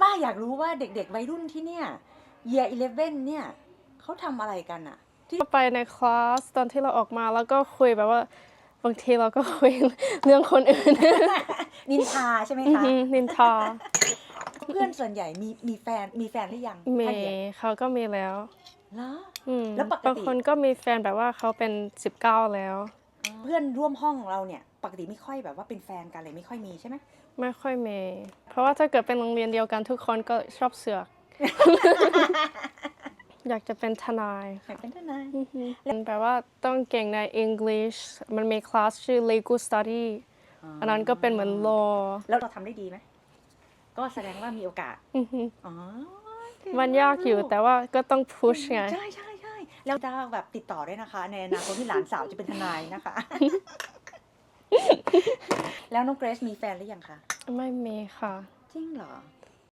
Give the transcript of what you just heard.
ป้าอยากรู้ว่าเด็กๆวัยรุ่นที่เนี่ย year 11เนี่ยเขาทำอะไรกันอะที่ไปในคลาสตอนที่เราออกมาแล้วก็คุยแบบว่าบางทีเราก็คุยเรื่องคนอื่น นินทาใช่ไหมอือคะหือนินทา เพื่อนส่วนใหญ่มีมีแฟนมีแฟนหรือยังเมถ้าเหยียดย์เขาก็มีแล้วเหรออืมแล้วปกติบางคนก็มีแฟนแบบว่าเขาเป็น19แล้ว เพื่อนร่วมห้องเราเนี่ย ปกติไม่ค่อยแบบว่าเป็นแฟนกันเลยไม่ค่อยมีใช่ไหมไม่ค่อยมี เพราะว่าถ้าเกิดเป็นโรงเรียนเดียวกันทุกคนก็ชอบเสือก อยากจะเป็นทนายอยากเป็นทนายมันแปลว่าต้องเก่งใน English มันมีคลาสชื่อ Legal Study อันนั้นก็เป็นเหมือน law แล้วเราทำได้ดีไหม ก็แสดงว่ามีโอกาสอือหืออ๋อมันยากอยู่แต่ว่าก็ต้อง push ไง ใช่ใช่ใช่แล้วจะแบบติดต่อได้นะคะ ในอนาคตที่หลานสาวจะเป็นทนายนะคะ แล้วน้องเกรซมีแฟนหรือยังคะ ไม่มีค่ะ จริงเหรอ